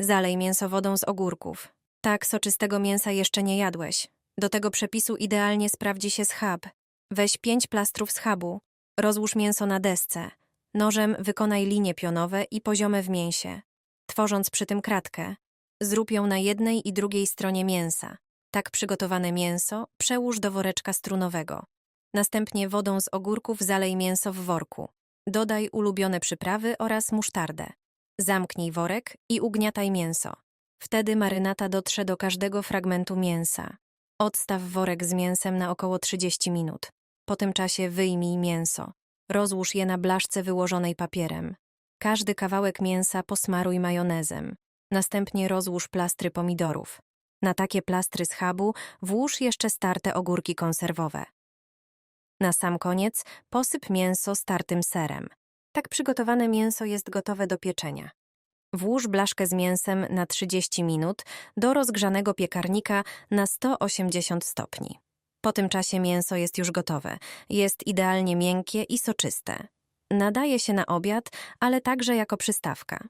Zalej mięso wodą z ogórków. Tak soczystego mięsa jeszcze nie jadłeś. Do tego przepisu idealnie sprawdzi się schab. Weź pięć plastrów schabu. Rozłóż mięso na desce. Nożem wykonaj linie pionowe i poziome w mięsie. Tworząc przy tym kratkę. Zrób ją na jednej i drugiej stronie mięsa. Tak przygotowane mięso przełóż do woreczka strunowego. Następnie wodą z ogórków zalej mięso w worku. Dodaj ulubione przyprawy oraz musztardę. Zamknij worek i ugniataj mięso. Wtedy marynata dotrze do każdego fragmentu mięsa. Odstaw worek z mięsem na około 30 minut. Po tym czasie wyjmij mięso. Rozłóż je na blaszce wyłożonej papierem. Każdy kawałek mięsa posmaruj majonezem. Następnie rozłóż plastry pomidorów. Na takie plastry schabu włóż jeszcze starte ogórki konserwowe. Na sam koniec posyp mięso startym serem. Tak przygotowane mięso jest gotowe do pieczenia. Włóż blaszkę z mięsem na 30 minut do rozgrzanego piekarnika na 180 stopni. Po tym czasie mięso jest już gotowe. Jest idealnie miękkie i soczyste. Nadaje się na obiad, ale także jako przystawka.